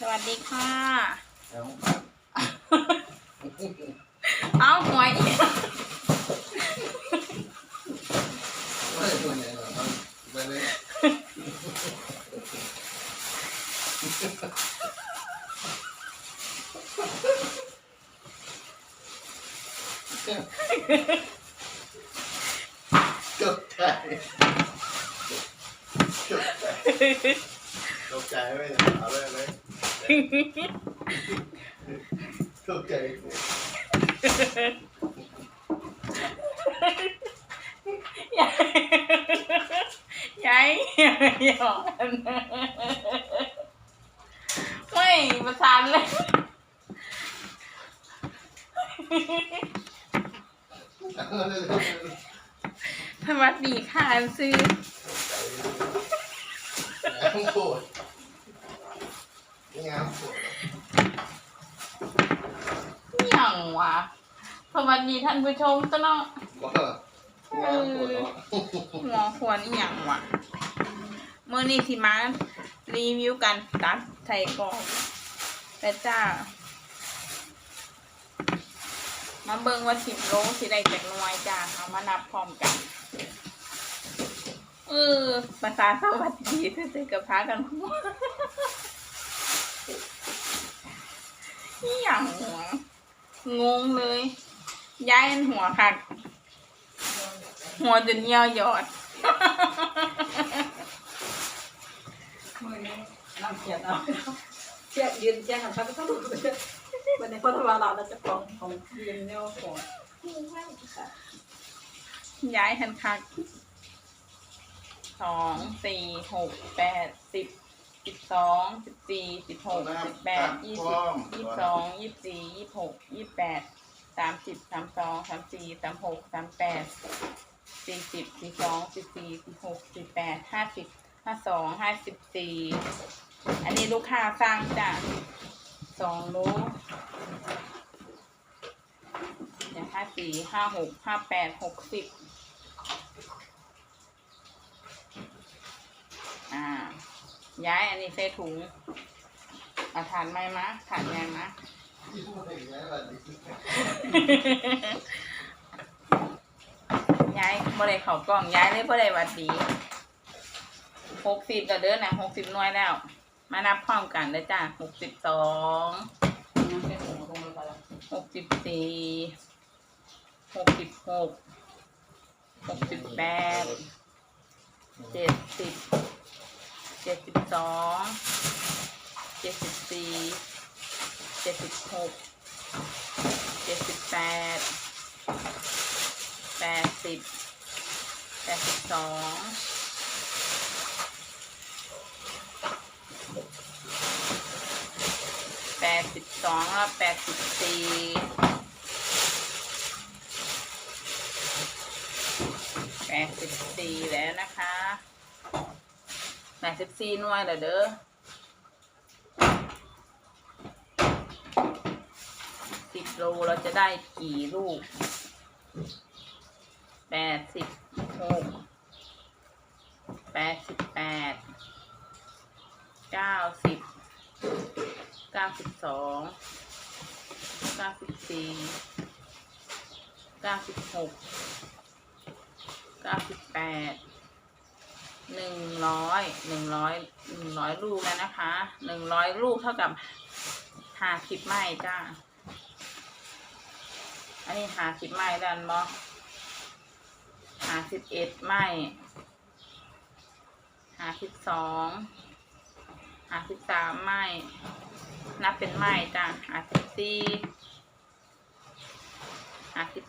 สวัสดีค่ะ เอาเอาหวยไม่ตัวใหญ่หรอกเอาไปเลยตกใจตกใจตกใจไหมเนี่ยเอาเลย ไหมตกใจยายยายหยอกไม่ประสานเลยเอาเลยเลยสวัสดีค่ะซื้อ ดน้ำปวดอหย่างวะสวัสดีท่านผู้ชมตะเนาะว่าน้ำปวดเนาะหัวควรอหย่างวะเมื่อนี้ที่มารีวิวกันตัดไทยกรองแต่จ้า มาเบิ่งว่าสิบโลสิได้จากหน่วยจ้าเอามานับพร้อมกัน เออภาษาสวัสดีเธอกับพากันหัวนี่อย่างหัว งงเลยย้ายอันหัวค่ะหัวจนเยี่ยวหยอดมือนี้น้ำเขียนเอาเชียยืนเชียงกันครับไม่ต้องดูเลยวันนี้คนทำเราเราจะของของยืนเนี่ยของย้ายทันคักสองสี่หกแปดสิบ สิบสองสิบสี่สิบหกสิบแปดยี่สิบยี่สิบสองยี่สิบสี่ยี่สิบหกยี่สิบแปดสามสิบสามสองสามสี่สามหกสามแปดสี่สิบสี่สองสี่สี่สี่หกสี่แปดห้าสิบห้าสองห้าสิบสี่อันนี้ลูกค้าสร้างจ้ะสองโลอย่างห้าสี่ห้าหกห้าแปดหกสิบ อ่า ย้ายอันนี้ใส่ถุงอาถานไม้มะถานไงมะยาย้ายบ่ได้เข้ากล้องย้ายเลยบ่ได้วัดดีหกสิบก็เด้อนะหกสิบหน่วยแล้ว มานับพร้อมกันเลยจ้ะหกสิบสองหกสิบสี่หกสิบหกหกสิบแปดเจ็ดสิบ เจ็ดสิบสองเจ็ดสิบสี่เจ็ดสิบหกเจ็ดสิบแปดแปดสิบแปดสิบสองแปดสิบสองแล้วแปดสิบสี่แปดสิบสี่แล้วนะคะ แปดสิบสี่หน่วยแล้วเด้อสิบโลเราจะได้กี่ลูกแปดสิบหกแปดสิบแปดเก้าสิบเก้าสิบสองเก้าสิบสี่เก้าสิบหกเก้าสิบแปด หนึ่งร้อยหนึ่งร้อยหนึ่งร้อยลูกแล้วนะคะหนึ่งร้อยลูกเท่ากับหาสิบไม้จ้า อันนี้หาสิบไม้ดันบอหาสิบเอ็ดไม้หาสิบสองหาสิบสามไม้นับเป็นไม้จ้ะหาสิบสี่หาสิบ